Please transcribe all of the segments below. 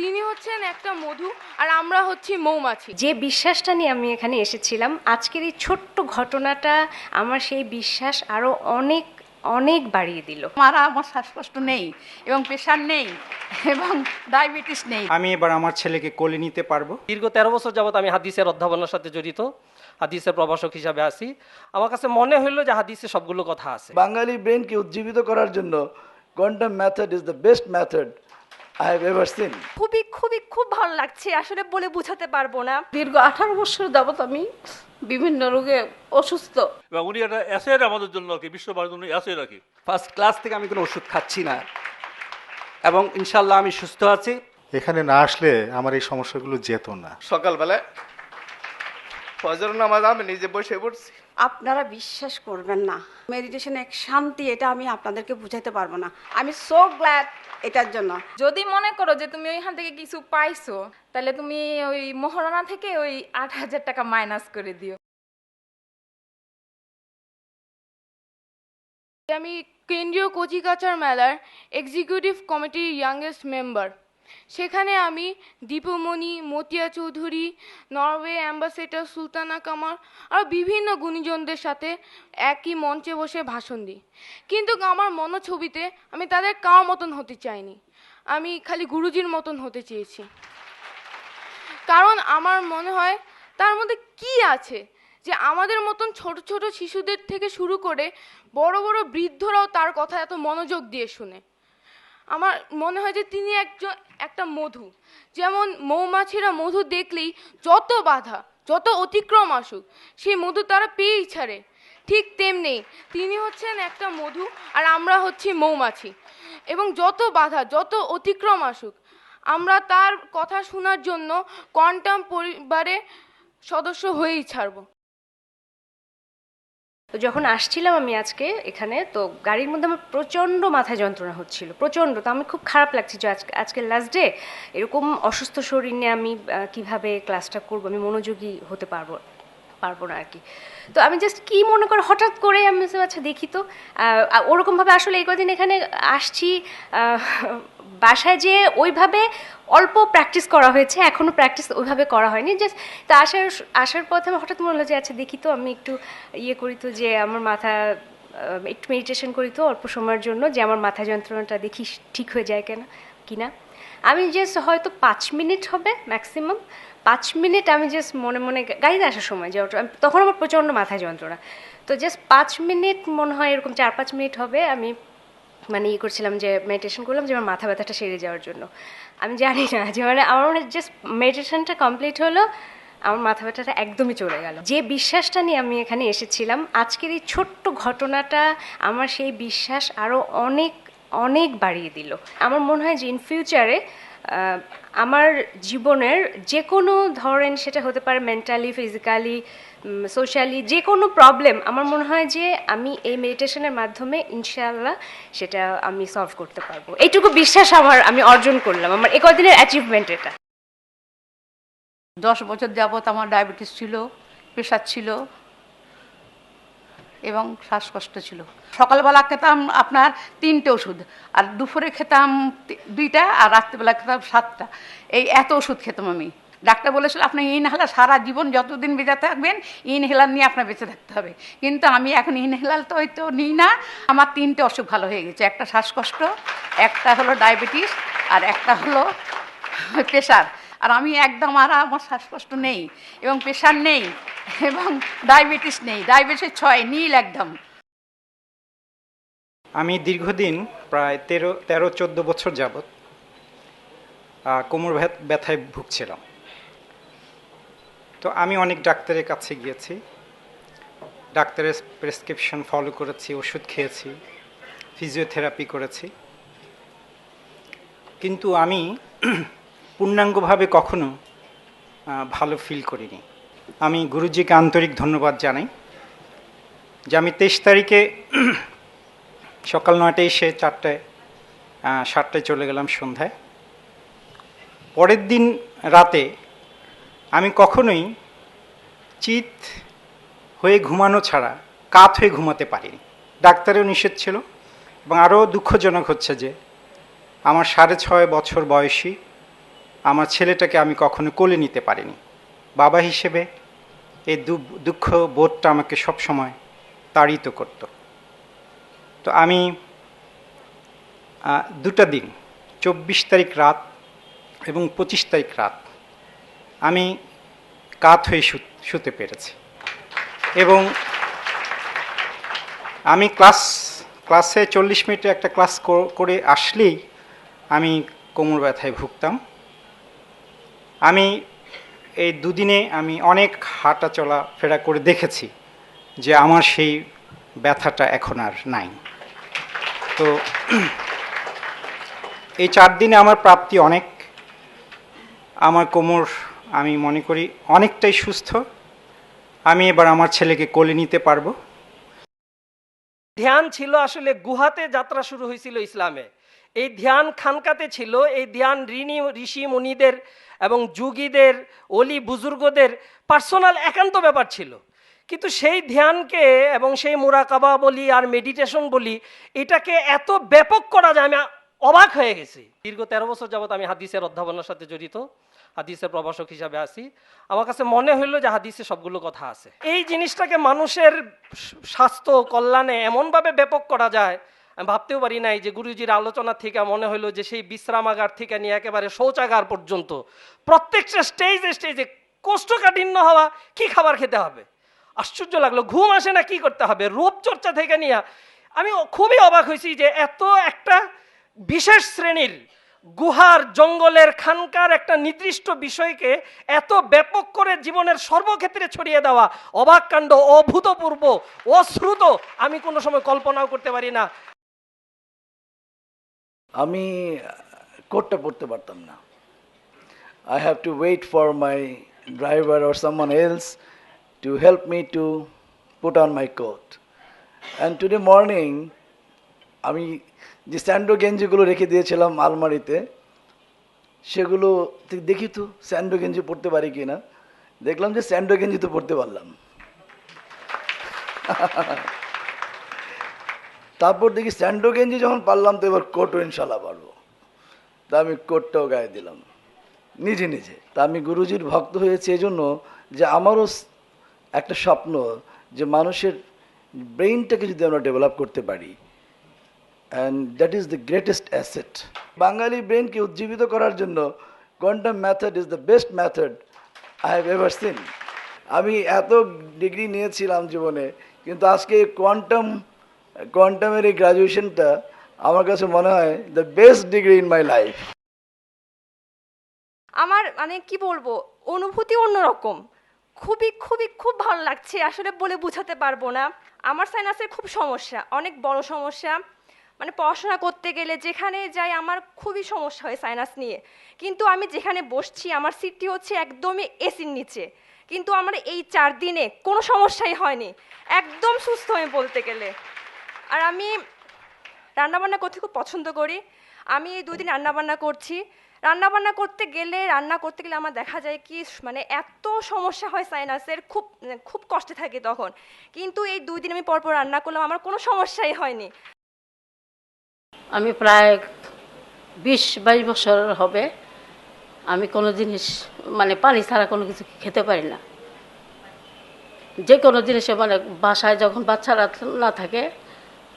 তিনি হচ্ছেন একটা মধু আর আমরা হচ্ছি মৌমাছি। যে বিশ্বাসটা নিয়ে আমি এখানে এসেছিলাম আজকের এই ছোট্ট ঘটনাটা আমার সেই বিশ্বাস আরও অনেক অনেক বাড়িয়ে দিল। আমার আমার শ্বাসকষ্ট নেই এবং প্রেশার নেই এবং ডায়াবেটিস নেই। আমি এবার আমার ছেলেকে কোলে নিতে পারব। দীর্ঘ তেরো বছর যাবত আমি হাদিসের অধ্যাপনার সাথে জড়িত হাদিসের প্রভাষক হিসাবে আছি। আমার কাছে মনে হইল যে হাদিসে সবগুলো কথা আছে। বাঙালি ব্রেনকে উজ্জীবিত করার জন্য quantum method is the best method I have ever seen খুবই খুবই খুব ভালো লাগছে। আসলে বলে বোঝাতে পারব না। দীর্ঘ আঠারো বছর যাবত আমি বিভিন্ন রোগে অসুস্থ। এবং উনি একটা অ্যাসেট আমাদের জন্য আর কি বিশ্ববারের জন্য অ্যাসেট আর কি ফার্স্ট ক্লাস থেকে আমি কোনো ওষুধ খাচ্ছি না। এবং ইনশাল্লাহ আমি সুস্থ আছি। এখানে না আসলে আমার এই সমস্যাগুলো যেত না। সকালবেলায় ফজর নামাজ আমি নিজে বসে পড়ছি। আপনারা বিশ্বাস করবেন না। মেডিটেশন এক শান্তি এটা আমি আপনাদেরকে বুঝাইতে পারব না। আমি সো গ্ল্যাড এটার জন্য। যদি মনে করো যে তুমি ওইখান থেকে কিছু পাইছো তাহলে তুমি ওই মহারণা থেকে ওই আট হাজার টাকা মাইনাস করে দিও। আমি কেন্দ্রীয় কচিকাচার মেলার এক্সিকিউটিভ কমিটির ইয়াংয়েস্ট মেম্বার সেখানে আমি দীপমণি, মতিয়া চৌধুরী, নরওয়ে অ্যাম্বাসেডর সুলতানা কামার আর বিভিন্ন গুণীজনদের সাথে একই মঞ্চে বসে ভাষণ দিই। কিন্তু আমার মনোছবিতে আমি তাদের কার মতন হতে চাইনি। আমি খালি গুরুজির মতন হতে চেয়েছি। কারণ আমার মনে হয় তার মধ্যে কি আছে যে আমাদের মতন ছোট ছোট শিশুদের থেকে শুরু করে বড় বড় বৃদ্ধরাও তার কথা এত মনোযোগ দিয়ে শুনে। আমার মনে হয় যে তিনি একজন, একটা মধু। যেমন মৌমাছিরা মধু দেখলেই যত বাধা, যত অতিক্রম আসুক, সেই মধু তারা পেয়েই ছাড়ে। ঠিক তেমনি তিনি হচ্ছেন একটা মধু আর আমরা হচ্ছি মৌমাছি। এবং যত বাধা, যত অতিক্রম আসুক, আমরা তার কথা শোনার জন্য কোয়ান্টাম পরিবারে সদস্য হয়েই ছাড়বো। তো যখন আসছিলাম আমি আজকে এখানে, তো গাড়ির মধ্যে আমার প্রচণ্ড মাথায় যন্ত্রণা হচ্ছিল, প্রচণ্ড। তো আমি খুব খারাপ লাগছে যে আজকে আজকে লাস্ট ডে এরকম অসুস্থ শরীর নিয়ে আমি কীভাবে ক্লাসটা করব, আমি মনোযোগী হতে পারব? পারব না আর কি। তো আমি জাস্ট কি মনে করে, হঠাৎ করে আমি আচ্ছা দেখি তো। ওরকমভাবে আসলে এই কদিন এখানে আসছি বাসায় যে ওইভাবে অল্প প্র্যাকটিস করা হয়েছে এখনও প্র্যাকটিস ওইভাবে করা হয়নি। জাস্ট তা আসার আসার পথে আমার হঠাৎ মনে হলো যে আচ্ছা দেখি তো, আমি একটু ইয়ে করি তো, যে, আমার মাথা একটু মেডিটেশন করি তো, অল্প সময়ের জন্য, যে, আমার মাথা যন্ত্রণাটা দেখি ঠিক হয়ে যায় কেন, কিনা। আমি জাস্ট হয়তো পাঁচ মিনিট হবে ম্যাক্সিমাম পাঁচ মিনিট আমি জাস্ট মনে মনে গাড়িতে আসার সময়, যে তখন আমার প্রচণ্ড মাথায় যন্ত্রণা। তো জাস্ট পাঁচ মিনিট মনে হয় এরকম চার পাঁচ মিনিট হবে, আমি মানে ইয়ে করছিলাম যে মেডিটেশন করলাম যে আমার মাথা ব্যথাটা সেরে যাওয়ার জন্য। আমি জানি না, যে মানে আমার মানে জাস্ট মেডিটেশনটা কমপ্লিট হলো, আমার মাথা ব্যথাটা একদমই চলে গেল। যে বিশ্বাসটা নিয়ে আমি এখানে এসেছিলাম, আজকের এই ছোট্ট ঘটনাটা আমার সেই বিশ্বাস আরও অনেক অনেক বাড়িয়ে দিল। আমার মনে হয় যে ইন ফিউচারে আমার জীবনের যে কোনো ধরেন সেটা হতে পারে মেন্টালি ফিজিক্যালি সোশ্যালি যে কোনো প্রবলেম আমার মনে হয় যে আমি এই মেডিটেশনের মাধ্যমে ইনশাআল্লাহ সেটা আমি সলভ করতে পারব। এইটুকু বিশ্বাস আমার, আমি অর্জন করলাম আমার, এ কদিনের অ্যাচিভমেন্ট এটা। দশ বছর যাবত আমার ডায়াবেটিস ছিল প্রেশার ছিল এবং শ্বাসকষ্ট ছিল। সকালবেলা খেতাম আপনার তিনটে ওষুধ, আর দুপুরে খেতাম দুইটা, আর রাত্রিবেলা খেতাম সাতটা। এই এত ওষুধ খেতাম আমি। ডাক্তার বলেছিল, আপনি ইনহেলার সারা জীবন যতদিন বেঁচে থাকবেন, ইনহেলার নিয়ে আপনার বেঁচে থাকতে হবে। কিন্তু আমি এখন ইনহেলার তো হয়তো নিই না। আমার তিনটে অসুখ ভালো হয়ে গেছে। একটা শ্বাসকষ্ট, একটা হলো ডায়াবেটিস, আর একটা হলো প্রেশার। আর আমি একদম আর আমার শ্বাসকষ্ট নেই এবং প্রেশার নেই এবং ডায়াবেটিস নেই। ডায়াবেটিস ছয়, নীল একদম। আমি দীর্ঘদিন প্রায় তেরো তেরো, চোদ্দ বছর যাবৎ কোমর ব্যথায় ভুগছিলাম। তো আমি অনেক ডাক্তারের কাছে গিয়েছি। ডাক্তারের প্রেসক্রিপশন ফলো করেছি, ওষুধ খেয়েছি ফিজিওথেরাপি করেছি। কিন্তু আমি পূর্ণাঙ্গভাবে কখনো ভালো ফিল করিনি। আমি গুরুজিকে আন্তরিক ধন্যবাদ জানাই যে আমি তেইশ তারিখে সকাল নয়টায় এসে চারটায় সাতটায় চলে গেলাম সন্ধ্যায়। পরের দিন রাতে আমি কখনোই চিত হয়ে ঘুমানো ছাড়া, কাত হয়ে ঘুমাতে পারিনি। ডাক্তারেও নিষেধ ছিল এবং আরও দুঃখজনক হচ্ছে যে, আমার সাড়ে ছয় বছর বয়সী আমার ছেলেটাকে আমি কখনো কোলে নিতে পারিনি। বাবা হিসেবে এই দুঃখ বোধটা আমাকে সবসময় তাড়িত করত। তো আমি দুটা দিন, চব্বিশ তারিখ রাত এবং পঁচিশ তারিখ রাত আমি কাত হয়ে শুতে পেরেছি। এবং আমি ক্লাস, ক্লাসে চল্লিশ মিনিটে একটা ক্লাস করে আসলেই আমি কোমর ব্যথায় ভুগতাম। আমি এই দুদিনে আমি অনেক হাঁটা চলা ফেরা করে দেখেছি যে আমার সেই ব্যথাটা এখন আর নাই। তো এই চার দিনে আমার প্রাপ্তি অনেক। আমার কোমর আমি মনে করি অনেকটাই সুস্থ। আমি এবার আমার ছেলেকে কোলে নিতে পারব। ধ্যান ছিল আসলে গুহাতে যাত্রা শুরু হয়েছিল ইসলামে। এই ধ্যান খানকাতে ছিল, এই ধ্যান ঋণী ঋষি মুনিদের এবং যুগীদের, অলি বুজুর্গদের পার্সোনাল একান্ত ব্যাপার ছিল। কিন্তু সেই ধ্যানকে এবং সেই মুরাকাবা বলি আর মেডিটেশন বলি, এটাকে এত ব্যাপক করা যায়, আমি অবাক হয়ে গেছি। দীর্ঘ তেরো বছর যাবত আমি হাদিসের অধ্যাপনার সাথে জড়িত, হাদিসের প্রভাষক হিসাবে আছি। আমার কাছে মনে হইল যে হাদিসে সবগুলো কথা আছে। এই জিনিসটাকে মানুষের স্বাস্থ্য, কল্যাণে এমনভাবে ব্যাপক করা যায় ভাবতেও পারি নাই যে গুরুজির আলোচনা থেকে মনে হলো যে সেই বিশ্রামাগার থেকে নিয়ে একেবারে শৌচাগার পর্যন্ত। প্রত্যেকটা স্টেজে স্টেজে কোষ্ঠকাঠিন্য হওয়া কি খাবার খেতে হবে? আশ্চর্য লাগল, ঘুম আসে না কি করতে হবে? রূপচর্চা থেকে নিয়ে আমি খুবই অবাক হয়েছি যে এত একটা বিশেষ শ্রেণির গুহার জঙ্গলের খানকার একটা নির্দিষ্ট বিষয়কে এত ব্যাপক করে জীবনের সর্বক্ষেত্রে ছড়িয়ে দেওয়া অবাক কাণ্ড, অভূতপূর্ব, অশ্রুত আমি কোনো সময় কল্পনাও করতে পারি না। আমি কোটটা পড়তে পারতাম না। I have to wait for my driver or someone else to help me to put on my coat and today morning আমি যে স্যান্ডো গেঞ্জিগুলো রেখে দিয়েছিলাম আলমারিতে, সেগুলো দেখি তো স্যান্ডো গেঞ্জি পরতে পারি কি না দেখলাম যে স্যান্ডো গেঞ্জি তো পড়তে পারলাম। তারপর দেখি স্যান্ডো গেঞ্জি যখন পারলাম তো এবার কোটও ইনশাল্লাহ পারব। তা আমি কোটটাও গায়ে দিলাম। নিজে নিজে। তা আমি গুরুজির ভক্ত হয়েছি এই জন্য যে আমারও একটা স্বপ্ন যে মানুষের ব্রেইনটাকে যদি আমরা ডেভেলপ করতে পারি। And that is the greatest asset Bengali ব্রেনকে উজ্জীবিত করার জন্য quantum method is the best method I have ever seen আমি এত ডিগ্রি নিয়েছিলাম জীবনে, কিন্তু আজকে কোয়ান্টাম কোয়ান্টামের এই গ্রাজুয়েশনটা আমার কাছে মনে হয় the best degree in my life আমার মানে কি বলব, অনুভূতি অন্যরকম। খুবই খুবই, খুব ভালো লাগছে। আসলে বলে বোঝাতে পারব না। আমার সাইনাসের খুব সমস্যা, অনেক বড় সমস্যা। মানে পড়াশোনা করতে গেলে যেখানে যাই আমার খুবই সমস্যা হয় সাইনাস নিয়ে। কিন্তু আমি যেখানে বসছি, আমার সিটটি হচ্ছে একদমই এসির নিচে। কিন্তু আমার এই চার দিনে কোনো সমস্যাই হয়নি। একদম সুস্থ আমি বলতে গেলে। আর আমি রান্নাবান্না করতে খুব পছন্দ করি। আমি এই দুদিন রান্নাবান্না করছি। রান্নাবান্না করতে গেলে, রান্না করতে গেলে আমার দেখা যায় কি মানে এত সমস্যা হয় সাইনাসের, খুব খুব কষ্টে থাকি তখন। কিন্তু এই দুই দিন আমি পরপর রান্না করলাম, আমার কোনো সমস্যাই হয়নি। আমি প্রায় বিশ, বাইশ বছর হবে, আমি কোনো জিনিস মানে পানি ছাড়া কোনো কিছু খেতে পারি না। যে কোনো জিনিসে মানে বাসায় যখন বাচ্চারা না থাকে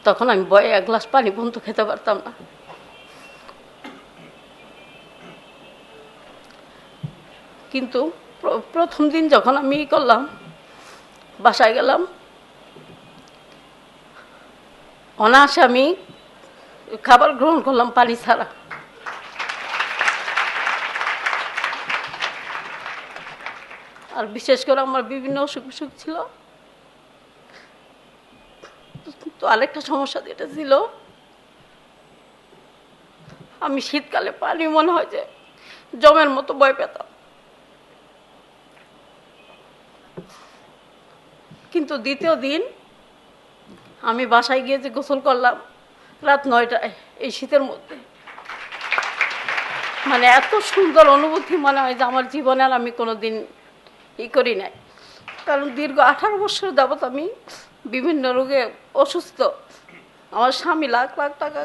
তখন আমি বয়ে এক গ্লাস পানি পর্যন্ত খেতে পারতাম না। কিন্তু প্রথম দিন যখন আমি করলাম, বাসায় গেলাম, অনায়াসে আমি খাবার গ্রহণ করলাম পানি ছাড়া। আর বিশেষ করে আমার বিভিন্ন অসুখ বিসুখ ছিল। তো আরেকটা সমস্যা যেটা ছিল, আমি শীতকালে পানি মনে হয় যে জমের মতো ভয় পেতাম। কিন্তু দ্বিতীয় দিন আমি বাসায় গিয়ে যে গোসল করলাম, রাত নয়টায়, এই শীতের মধ্যে। মানে এত সুন্দর অনুভূতি মনে হয় যে আমার জীবনে আর আমি কোনো দিন ই করি নাই। কারণ দীর্ঘ আঠারো বছর যাবত আমি বিভিন্ন রোগে অসুস্থ। আমার স্বামী লাখ লাখ টাকা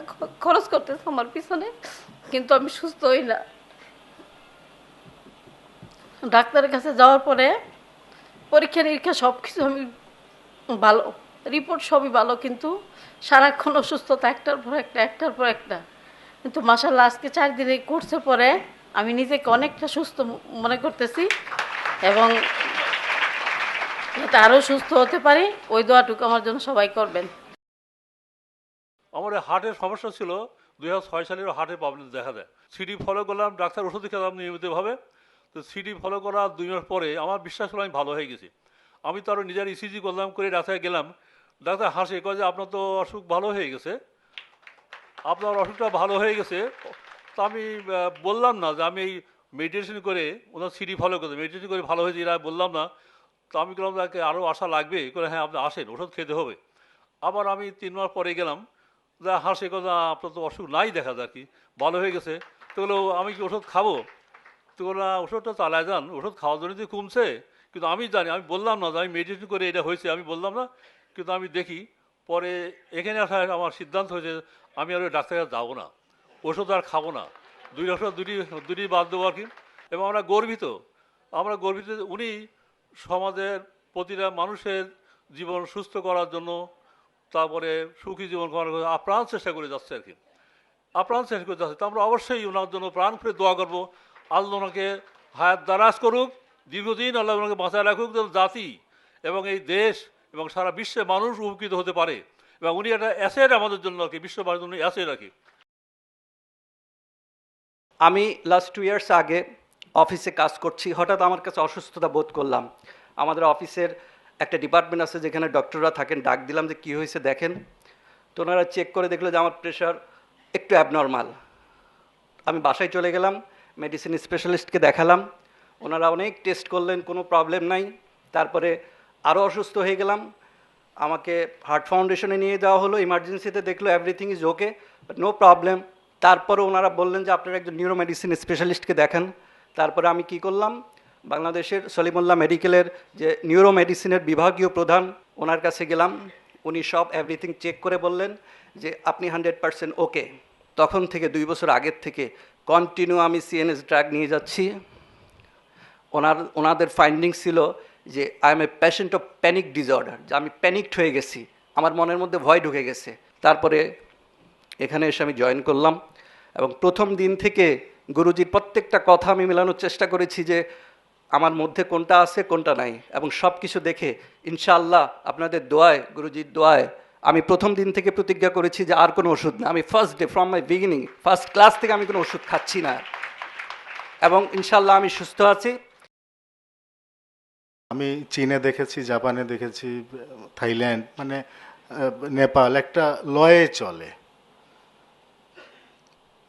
খরচ করতেছে আমার পিছনে, কিন্তু আমি সুস্থ হই না। ডাক্তারের কাছে যাওয়ার পরে পরীক্ষা, নিরীক্ষা সব কিছু আমি ভালো, রিপোর্ট সবই ভালো, কিন্তু সারাক্ষণ অসুস্থতা একটার পর একটা, একটার পর একটা। কিন্তু মাসাল্লাহ আজকে চার দিন কোর্সের পরে আমি নিজেকে অনেকটা সুস্থ মনে করতেছি এবং যাতে আরও সুস্থ হতে পারি, ওই দোয়াটুকু আমার জন্য সবাই করবেন। আমার হার্টের সমস্যা ছিল, দুই হাজার ছয় সালের হার্টের প্রবলেম দেখা দেয়। সিডি ফলো করলাম, ডাক্তার ওষুধ খেলাম নিয়মিতভাবে। তো সিডি ফলো করার দুই মাস পরে আমার বিশ্বাস হলো আমি ভালো হয়ে গেছি। আমি তো আরও নিজের ইসিজি করলাম, করে ডাক্তার গেলাম। ডাক্তার হাসে, কয় যে আপনার তো অসুখ ভালো হয়ে গেছে। আপনার অসুখটা ভালো হয়ে গেছে। তো আমি বললাম না যে আমি এই মেডিটেশন করে ওনার সিডি ফলো করে মেডিটেশন করে ভালো হয়েছে, এরা বললাম না। তো আমি বললাম তাকে আরও আশা লাগবে? করে হ্যাঁ আপনি আসেন ওষুধ খেতে হবে। আবার আমি তিন মাস পরে গেলাম যা হাসে কথা আপনার তো অসুখ নাই দেখা যায় কি ভালো হয়ে গেছে। তো বলল আমি কি ওষুধ খাব? তো বলল "না, ওষুধটা চালায় যান ওষুধ খাওয়ার জন্য যে কমছে। কিন্তু আমি জানি আমি বললাম না যে আমি মেডিটেশন করে এটা হয়েছে আমি বললাম না। কিন্তু আমি দেখি পরে এখানে আসার আমার সিদ্ধান্ত হয়েছে আমি আর ওই ডাক্তারের যাব না। ওষুধ আর খাব না। দুই ওষুধ দুটি দুটি বাদ দেবো আর কি। এবং আমরা গর্বিত আমরা গর্বিত উনি সমাজের প্রতিটা মানুষের জীবন সুস্থ করার জন্য তারপরে সুখী জীবন করার আপ্রাণ চেষ্টা করে যাচ্ছে আর কি। আপ্রাণ চেষ্টা করে যাচ্ছে। তো আমরা অবশ্যই ওনার জন্য প্রাণ করে দোয়া করব। আল্লাহ ওনাকে হায়াত দারাজ করুক। দীর্ঘদিন আল্লাহ ওনাকে বাঁচায় রাখুক যেন জাতি এবং এই দেশ এবং সারা বিশ্বে মানুষ উপকৃত হতে পারে এবং উনি একটা অ্যাসেট আমাদের জন্য আর কি, বিশ্ববাসীর জন্য অ্যাসেট আর কি। আমি লাস্ট টু ইয়ার্স আগে অফিসে কাজ করছি, হঠাৎ আমার কাছে অসুস্থতা বোধ করলাম। আমাদের অফিসের একটা ডিপার্টমেন্ট আছে যেখানে ডক্টররা থাকেন, ডাক দিলাম যে, কী হয়েছে দেখেন? তো ওনারা চেক করে দেখল যে, আমার প্রেশার একটু অ্যাবনর্মাল আমি বাসায় চলে গেলাম মেডিসিন স্পেশালিস্টকে দেখালাম। ওনারা অনেক টেস্ট করলেন, কোনো প্রবলেম নাই। তারপরে আরও অসুস্থ হয়ে গেলাম। আমাকে হার্ট ফাউন্ডেশনে নিয়ে যাওয়া হলো ইমার্জেন্সিতে দেখল everything is okay no problem তারপরে ওনারা বললেন যে, আপনারা একজন নিউরো মেডিসিন স্পেশালিস্টকে দেখান। তারপরে আমি কি করলাম? বাংলাদেশের সলিমুল্লাহ মেডিকেলের যে নিউরো মেডিসিনের বিভাগীয় প্রধান, ওনার কাছে গেলাম। উনি সব এভরিথিং চেক করে বললেন যে, আপনি হান্ড্রেড পারসেন্ট ওকে তখন থেকে দুই বছর আগের থেকে কন্টিনিউ আমি সিএনএস ড্রাগ নিয়ে যাচ্ছি। ওনার, ওনাদের ফাইন্ডিং ছিল যে I am a patient of panic disorder যে, আমি প্যানিকড হয়ে গেছি। আমার মনের মধ্যে ভয় ঢুকে গেছে। তারপরে এখানে এসে আমি জয়েন করলাম এবং প্রথম দিন থেকে গুরুজির প্রত্যেকটা কথা আমি মেলানোর চেষ্টা করেছি যে আমার মধ্যে কোনটা আছে, কোনটা নাই এবং সব কিছু দেখে ইনশাআল্লাহ আপনাদের দোয়ায়, গুরুজির দোয়ায় আমি প্রথম দিন থেকে প্রতিজ্ঞা করেছি যে আর কোনো ওষুধ না। আমি first day from my beginning first class থেকে আমি কোনো ওষুধ খাচ্ছি না। এবং ইনশাল্লাহ আমি সুস্থ আছি। আমি চীনে দেখেছি, জাপানে দেখেছি, থাইল্যান্ড মানে নেপাল একটা লয়ে চলে।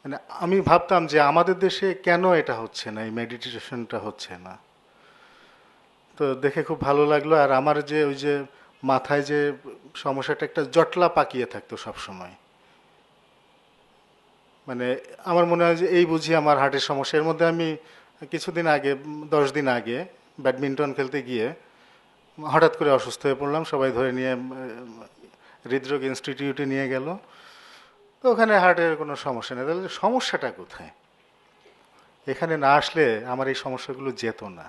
মানে আমি ভাবতাম যে আমাদের দেশে কেন এটা হচ্ছে না, এই মেডিটেশনটা হচ্ছে না। তো দেখে খুব ভালো লাগল, আর আমার যে ওই যে মাথায় যে সমস্যাটা, একটা জটলা পাকিয়ে থাকতো সব সময় মানে আমার মনে হয় যে এই বুঝি আমার হার্টের সমস্যা। এর মধ্যে আমি কিছুদিন আগে, দশ দিন আগে ব্যাডমিন্টন খেলতে গিয়ে হঠাৎ করে অসুস্থ হয়ে পড়লাম, সবাই ধরে নিয়ে হৃদরোগ ইনস্টিটিউটে নিয়ে গেল। তো ওখানে হার্টের কোনো সমস্যা নেই। তাহলে সমস্যাটা কোথায়? এখানে না আসলে আমার এই সমস্যাগুলো যেত না।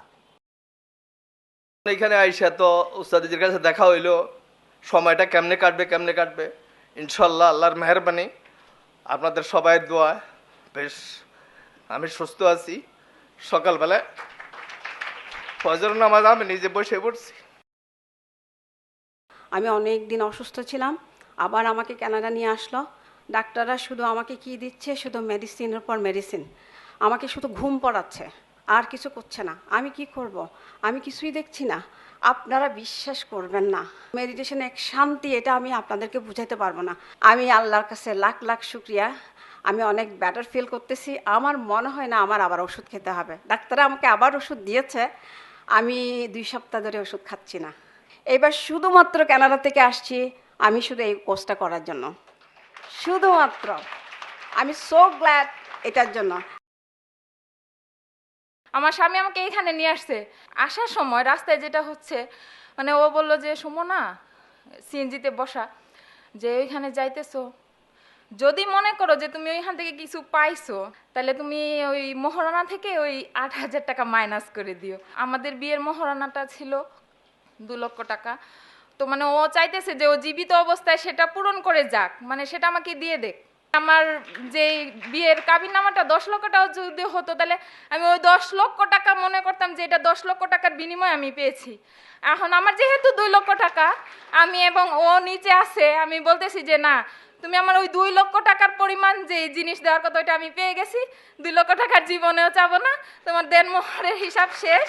এখানে আইসা তো উস্তাদিজির কাছে দেখা হইল সময়টা কেমনে কাটবে কেমনে কাটবে? ইনশাল্লাহ আল্লাহর মেহরবানি। আপনাদের সবাই দোয়া। বেশ আমি সুস্থ আছি। সকালবেলায় ফজর নামাজ আমি নিজে বসে পড়ছি। আমি অনেক দিন অসুস্থ ছিলাম আবার আমাকে কানাডা নিয়ে আসলো। ডাক্তাররা শুধু আমাকে কি দিচ্ছে? শুধু মেডিসিনের পর মেডিসিন আমাকে শুধু ঘুম পড়াচ্ছে। আর কিছু করছে না। আমি কি করব? আমি কিছুই দেখছি না। আপনারা বিশ্বাস করবেন না। মেডিটেশন এক শান্তি, এটা আমি আপনাদেরকে বুঝাতে পারব না। আমি আল্লাহর কাছে লাখ লাখ শুক্রিয়া। আমি অনেক ব্যাটার ফিল করতেছি। আমার মনে হয় না আমার আবার ওষুধ খেতে হবে। ডাক্তাররা আমাকে আবার ওষুধ দিয়েছে। আমি দুই সপ্তাহ ধরে ওষুধ খাচ্ছি না। এবার শুধুমাত্র কানাডা থেকে আসছি। আমি শুধু এই কোর্সটা করার জন্য। শুধুমাত্র। আমি সো গ্ল্যাড এটার জন্য। আমার স্বামী আমাকে এইখানে নিয়ে আসছে। আসার সময় রাস্তায় যেটা হচ্ছে মানে ও বলল যে, সুমো না, সিএনজিতে বসা, যে ওইখানে যাইতেছো। যদি মনে করো যে তুমি ওইখান থেকে কিছু পাইছো, তাহলে তুমি ওই মহারণা থেকে ওই আট হাজার টাকা মাইনাস করে দিও। আমাদের বিয়ের মহারণাটা ছিল দু লক্ষ টাকা। তো মানে ও চাইতেছে যে ও জীবিত অবস্থায় সেটা পূরণ করে যাক মানে সেটা আমাকে দিয়ে দেখ আমার যে বিয়ের কাবিন নামাটা দশ লক্ষ টাকা যদি হতো, তাহলে আমি ওই দশ লক্ষ টাকা মনে করতাম যে এটা দশ লক্ষ টাকার বিনিময়ে আমি পেয়েছি। এখন আমার যেহেতু দুই লক্ষ টাকা, আমি এবং ও নিচে আছে, আমি বলতেছি যে না, তুমি আমার ওই দুই লক্ষ টাকার পরিমাণ যে জিনিস দেওয়ার কথা, ওইটা আমি পেয়ে গেছি, দুই লক্ষ টাকার জীবনেও চাবো না, তোমার দেনমোহরের হিসাব শেষ।